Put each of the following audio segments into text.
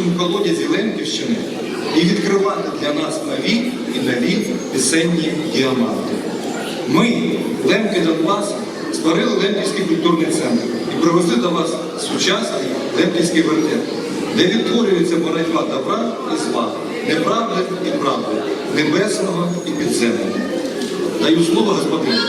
чистому колодязі Лемківщини і відкривати для нас нові і нові пісенні діаманти. Ми, Лемки Донбасу, створили Лемківський культурний центр і привезли до вас сучасний Лемківський вертеп, де відтворюється боротьба добра і зла, неправди і правди, небесного і підземного. Даю слово господину.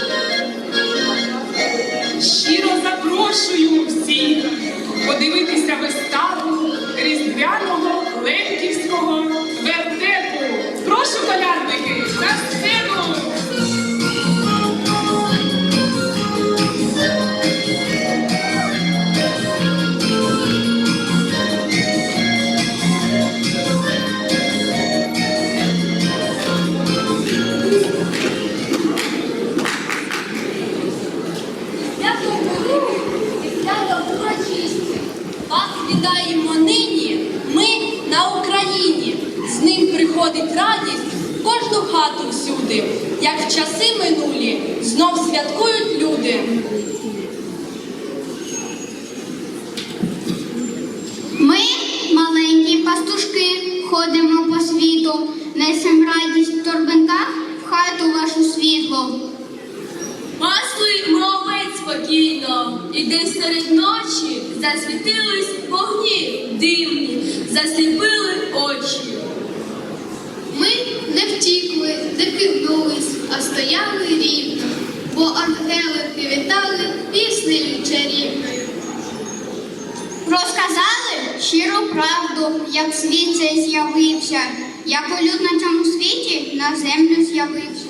Хату всюди. Як в часи минулі, знов святкують люди. Ми, маленькі пастушки, ходимо по світу, несем радість в торбинках в хату вашу світло. Пасли ми овець спокійно, і десь серед ночі засвітились вогні дивні, засліпили очі. Не втікли, а стояли рівно, бо ангели привітали піснею чарівною. Розказали щиру правду, як світ цей з'явився, як люд на цьому світі на землю з'явився.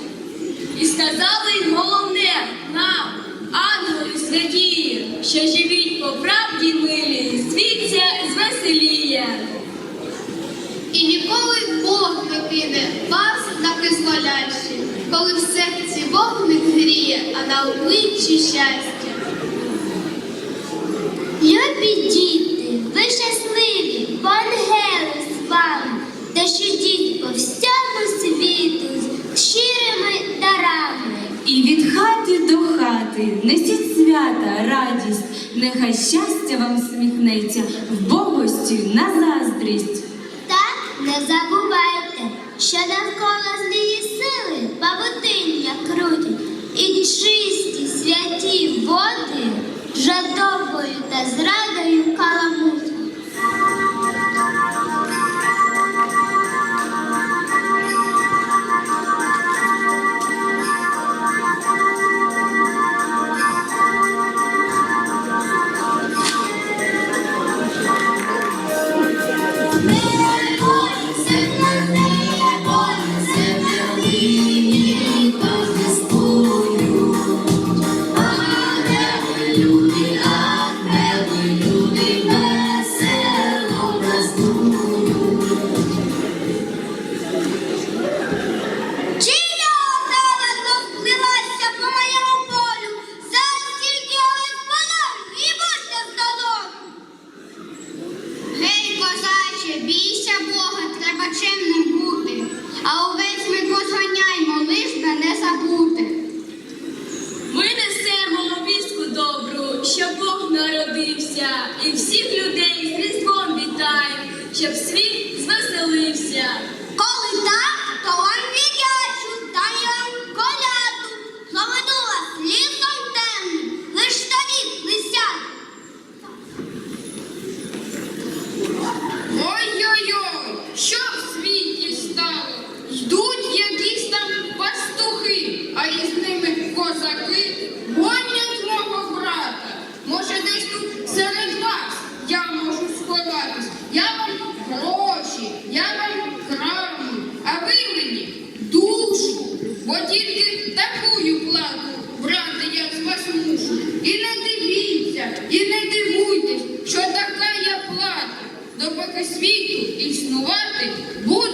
І сказали головне нам, ангели святії, на коли в серці вогник гріє, а на обличчі щастя. Любі діти, ви щасливі, бо ангели з вами, та що діть по всьому світу з щирими дарами. І від хати до хати несіть свята, радість, нехай щастя вам сміхнеться в богості на заздрість. Та не забувайте, що навколо злії сили павутиння крутять, і чисті святі води жадобою та зрадою каламутять. Що Бог народився, і всіх людей з Різдвом вітаємо, щоб світ звеселився. Коли так, то вам світу існувати, буду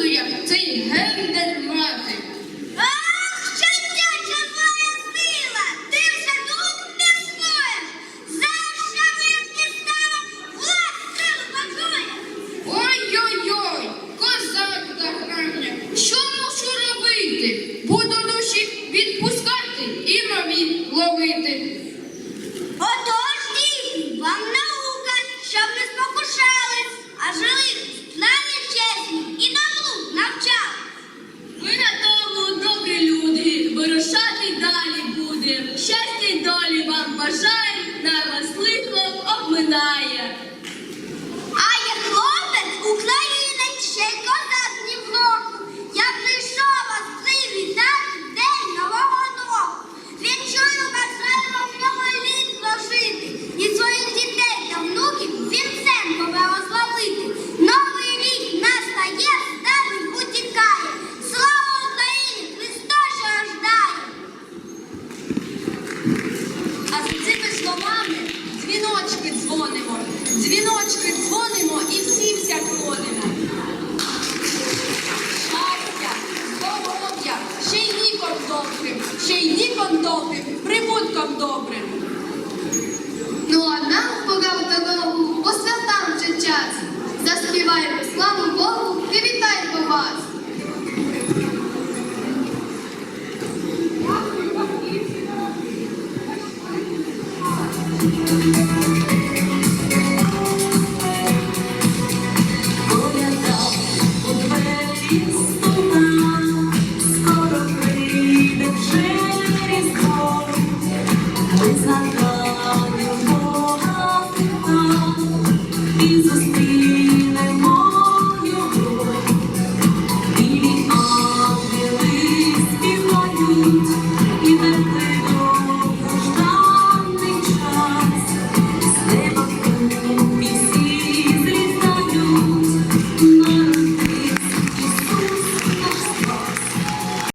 Ganda. ще й ніком добрим, прибутком добрим. Ну а нам, богам дорогу, освятам же час.